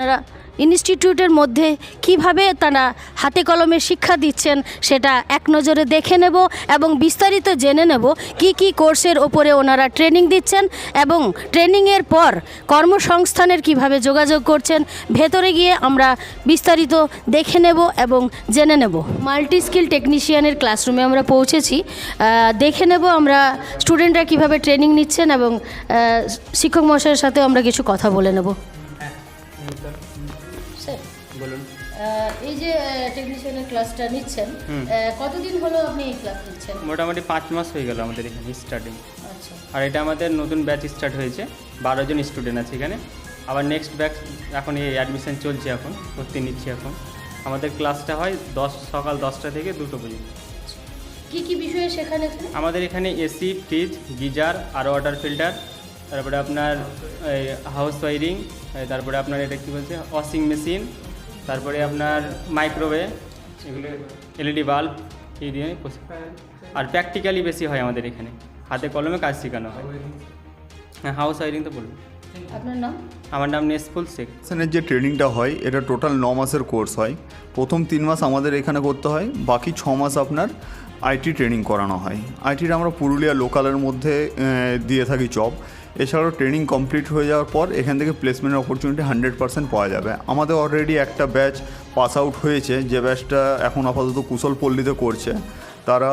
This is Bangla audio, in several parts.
আপনারা ইনস্টিটিউটের মধ্যে কীভাবে তারা হাতে কলমে শিক্ষা দিচ্ছেন সেটা এক নজরে দেখে নেব এবং বিস্তারিত জেনে নেব কি কি কোর্সের ওপরে ওনারা ট্রেনিং দিচ্ছেন এবং ট্রেনিংয়ের পর কর্মসংস্থানের কীভাবে যোগাযোগ করছেন, ভেতরে গিয়ে আমরা বিস্তারিত দেখে নেব এবং জেনে নেব। মাল্টি স্কিল টেকনিশিয়ানের ক্লাসরুমে আমরা পৌঁছেছি। দেখে নেব আমরা স্টুডেন্টরা কীভাবে ট্রেনিং নিচ্ছেন এবং শিক্ষক মহাশয়ের সাথে আমরা কিছু কথা বলে নেব। এই যে টেকনিশিয়ানের ক্লাসটা নিচ্ছেন কতদিন হলো আপনি এই ক্লাস নিচ্ছেন? মোটামুটি পাঁচ মাস হয়ে গেল আমাদের এখানে স্টার্টিং আচ্ছা। আর এটা আমাদের নতুন ব্যাচ স্টার্ট হয়েছে বারো জন স্টুডেন্ট আছে এখানে। আবার নেক্সট ব্যাচ এখন এই অ্যাডমিশন চলছে এখন ভর্তি নিচ্ছি এখন। আমাদের ক্লাসটা হয় দশ সকাল দশটা থেকে দুটো পর্যন্ত। কি কি বিষয়ে শেখান এখানে? আমাদের এখানে এসি ফ্রিজ গিজার আর ওয়াটার ফিল্টার তারপরে আপনার হাউস ওয়ারিং তারপরে আপনার এটা কী বলছে ওয়াশিং মেশিন তারপরে আপনার মাইক্রোওয়েভ এগুলো এলইডি বাল্ব এই দিয়ে আর প্র্যাকটিক্যালি বেশি হয় আমাদের এখানে। হাতে কলমে কাজ শেখানো হয়। হ্যাঁ হাউস ওয়ারিং তো বলুন। আপনার নাম? আমার নাম নেসফুল শেখ। সেনের যে ট্রেনিংটা হয় এটা টোটাল ন মাসের কোর্স হয়। প্রথম তিন মাস আমাদের এখানে করতে হয় বাকি ছ মাস আপনার আইটি ট্রেনিং করানো হয়। আইটির আমরা পুরুলিয়া লোকালের মধ্যে দিয়ে থাকি জব এছাড়াও ট্রেনিং কমপ্লিট হয়ে যাওয়ার পর এখান থেকে প্লেসমেন্টের অপরচুনিটি হান্ড্রেড পার্সেন্ট পাওয়া যাবে। আমাদের অলরেডি একটা ব্যাচ পাস আউট হয়েছে, যে ব্যাচটা এখন আপাতত কুশল পল্লীতে করছে। তারা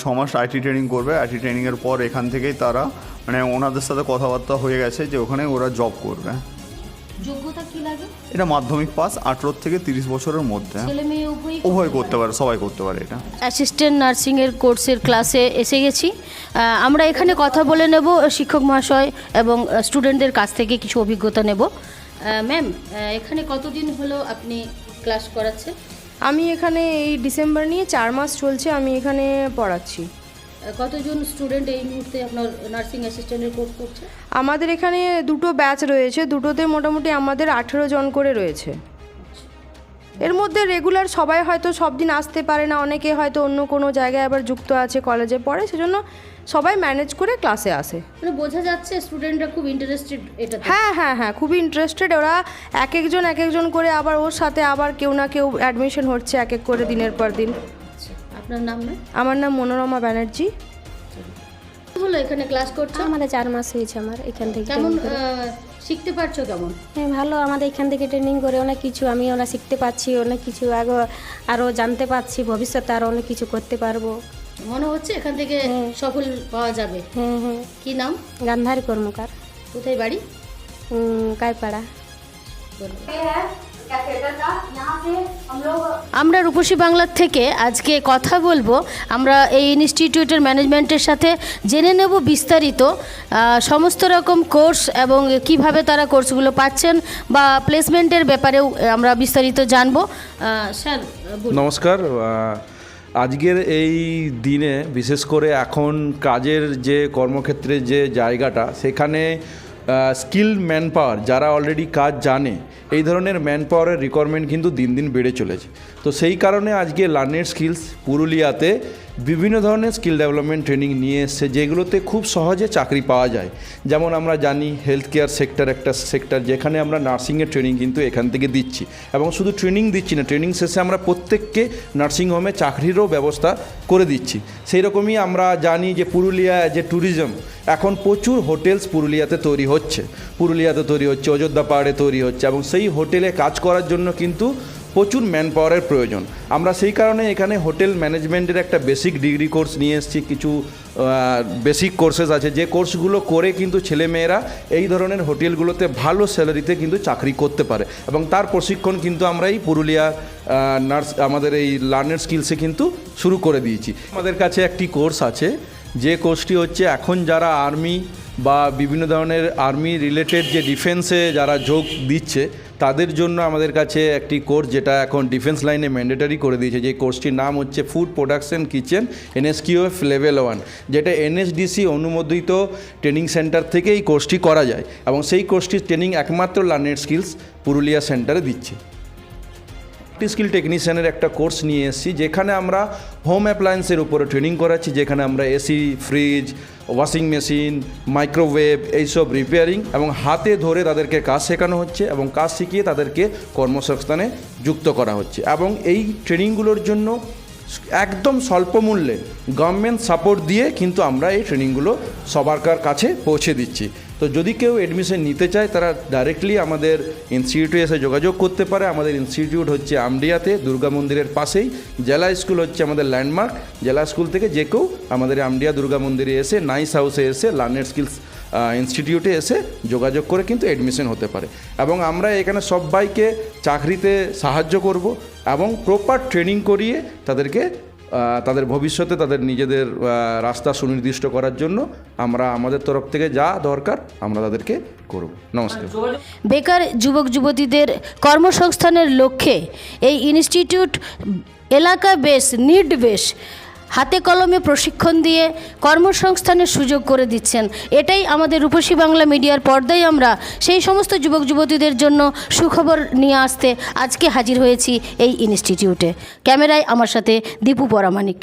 ছ মাস আইটি ট্রেনিং করবে। আইটি ট্রেনিংয়ের পর এখান থেকেই তারা মানে ওনাদের সাথে কথাবার্তা হয়ে গেছে যে ওখানে ওরা জব করবে। যোগ্যতা কি লাগে? এটা মাধ্যমিক পাস আঠেরো থেকে তিরিশ বছরের মধ্যে। ছেলে মেয়ে উভয়ই উভয় করতে পারে সবাই করতে পারে এটা। অ্যাসিস্ট্যান্ট নার্সিংয়ের কোর্সের ক্লাসে এসে গেছি। আমরা এখানে কথা বলে নেব শিক্ষক মহাশয় এবং স্টুডেন্টদের কাছ থেকে কিছু অভিজ্ঞতা নেব। ম্যাম এখানে কতদিন হলো আপনি ক্লাস করাচ্ছেন? আমি এখানে এই ডিসেম্বর নিয়ে চার মাস চলছে আমি এখানে পড়াচ্ছি। কতজন স্টুডেন্ট এই মুহূর্তে আপনার নার্সিং অ্যাসিস্ট্যান্টের কোর্স করছে? আমাদের এখানে দুটো ব্যাচ রয়েছে দুটোতে মোটামুটি আমাদের আঠেরো জন করে রয়েছে। এর মধ্যে রেগুলার সবাই হয়তো সব দিন আসতে পারে না অনেকে হয়তো অন্য কোনো জায়গায় আবার যুক্ত আছে কলেজে পড়ে সেজন্য সবাই ম্যানেজ করে ক্লাসে আসে। মানে বোঝা যাচ্ছে স্টুডেন্টরা খুব ইন্টারেস্টেড এটা হ্যাঁ হ্যাঁ হ্যাঁ খুবই ইন্টারেস্টেড ওরা এক একজন এক একজন করে আবার ওর সাথে আবার কেউ না কেউ অ্যাডমিশন হচ্ছে এক এক করে দিনের পর দিন। আপনার নাম না আমার নাম মনোরমা ব্যানার্জি হলো এখানে ক্লাস করছ আমাদের চার মাস হয়েছে আমার এখান থেকে কেমন শিখতে পারছ কেমন হ্যাঁ ভালো আমাদের এখান থেকে ট্রেনিং করে অনেক কিছু আমি ওরা শিখতে পাচ্ছি অনেক কিছু আগে আরও জানতে পারছি ভবিষ্যতে আরও অনেক কিছু করতে পারব মনে হচ্ছে এখান থেকে হ্যাঁ। সফল পাওয়া যাবে হ্যাঁ হ্যাঁ কি নাম গান্ধারী কর্মকার কোথায় বাড়ি কায়পাড়া আমরা রূপসী বাংলার থেকে আজকে কথা বলব। আমরা এই ইনস্টিটিউটের ম্যানেজমেন্টের সাথে জেনে নেব বিস্তারিত সমস্ত রকম কোর্স এবং কীভাবে তারা কোর্সগুলো পাচ্ছেন বা প্লেসমেন্টের ব্যাপারেও আমরা বিস্তারিত জানব। স্যার নমস্কার আজকের এই দিনে বিশেষ করে এখন কাজের যে কর্মক্ষেত্রে যে জায়গাটা, সেখানে স্কিল ম্যান পাওয়ার যারা অলরেডি কাজ জানে, এই ধরনের ম্যান পাওয়ারের রিকোয়ারমেন্ট কিন্তু দিন দিন বেড়ে চলেছে। তো সেই কারণে আজকে লার্নের স্কিলস পুরুলিয়াতে বিভিন্ন ধরনের স্কিল ডেভেলপমেন্ট, ট্রেনিং নিয়ে এসছে, যেগুলোতে খুব সহজে চাকরি পাওয়া যায়। যেমন আমরা জানি হেলথ কেয়ার সেক্টর একটা সেক্টর যেখানে আমরা নার্সিংয়ের ট্রেনিং কিন্তু এখান থেকে দিচ্ছি। এবং শুধু ট্রেনিং দিচ্ছি না ট্রেনিং শেষে আমরা প্রত্যেককে নার্সিংহোমে চাকরিরও ব্যবস্থা করে দিচ্ছি। সেই রকমই আমরা জানি যে পুরুলিয়া যে ট্যুরিজম এখন প্রচুর হোটেলস পুরুলিয়াতে তৈরি হচ্ছে। পুরুলিয়াতে তৈরি হচ্ছে, অযোধ্যা পাহাড়ে তৈরি হচ্ছে এবং সেই হোটেলে কাজ করার জন্য কিন্তু প্রচুর ম্যান পাওয়ারের প্রয়োজন। আমরা সেই কারণে এখানে হোটেল ম্যানেজমেন্টের একটা বেসিক ডিগ্রি কোর্স নিয়ে এসেছি, কিছু বেসিক কোর্সেস আছে। যে কোর্সগুলো করে কিন্তু ছেলেমেয়েরা এই ধরনের হোটেলগুলোতে ভালো স্যালারিতে কিন্তু চাকরি করতে পারে। এবং তার প্রশিক্ষণ কিন্তু আমরা এই পুরুলিয়া নার্স আমাদের এই লার্নার স্কিলসে কিন্তু শুরু করে দিয়েছি। আমাদের কাছে একটি কোর্স আছে, যে কোর্সটি হচ্ছে এখন যারা আর্মি বা বিভিন্ন ধরনের আর্মি রিলেটেড যে ডিফেন্সে যারা যোগ দিচ্ছে তাদের জন্য আমাদের কাছে একটি কোর্স যেটা এখন ডিফেন্স লাইনে ম্যান্ডেটারি করে দিয়েছে। যে কোর্সটির নাম হচ্ছে food production kitchen NSQF level one যেটা এনএসডিসি অনুমোদিত ট্রেনিং সেন্টার থেকে এই কোর্সটি করা যায় এবং সেই কোর্সটির ট্রেনিং একমাত্র লার্নের স্কিলস পুরুলিয়া সেন্টারে দিচ্ছে। স্কিল টেকনিশিয়ানের একটা কোর্স নিয়ে এসেছি, যেখানে আমরা হোম অ্যাপ্লায়েন্সের উপরে ট্রেনিং করাচ্ছি, যেখানে আমরা AC fridge washing machine microwave এইসব রিপেয়ারিং এবং হাতে ধরে তাদেরকে কাজ শেখানো হচ্ছে এবং কাজ শিখিয়ে তাদেরকে কর্মসংস্থানে যুক্ত করা হচ্ছে। এবং এই ট্রেনিংগুলোর জন্য একদম স্বল্প মূল্যে গভর্নমেন্ট সাপোর্ট দিয়ে কিন্তু আমরা এই ট্রেনিংগুলো সবার কাছে পৌঁছে দিচ্ছি। তো যদি কেউ এডমিশন নিতে চায়, তারা ডাইরেক্টলি আমাদের ইনস্টিটিউটে এসে যোগাযোগ করতে পারে। আমাদের ইনস্টিটিউট হচ্ছে আমডিয়াতে, দুর্গা মন্দিরের পাশেই। জেলা স্কুল হচ্ছে আমাদের ল্যান্ডমার্ক জেলা স্কুল থেকে যে কেউ আমাদের আমডিয়া দুর্গা মন্দিরে এসে নাইস হাউসে এসে লার্নের স্কিলস ইনস্টিটিউটে এসে যোগাযোগ করে কিন্তু অ্যাডমিশন হতে পারে। এবং আমরা এখানে সবাইকে চাকরিতে সাহায্য করব এবং প্রপার ট্রেনিং করিয়ে তাদেরকে তাদের ভবিষ্যতে তাদের নিজেদের রাস্তা সুনির্দিষ্ট করার জন্য আমরা আমাদের তরফ থেকে যা দরকার আমরা তাদেরকে করব। নমস্কার। বেকার যুবক যুবতীদের কর্মসংস্থানের লক্ষ্যে এই ইনস্টিটিউট এলাকা বেশ নিড বেশ হাতে কলমে প্রশিক্ষণ দিয়ে কর্মসংস্থানের সুযোগ করে দিচ্ছেন। এটাই আমাদের রূপসী বাংলা মিডিয়ার পর্দায় আমরা সেই সমস্ত যুবক যুবতীদের জন্য সুখবর নিয়ে আসতে আজকে হাজির হয়েছি এই ইনস্টিটিউটে। ক্যামেরায় আমার সাথে দীপু পরামানিক।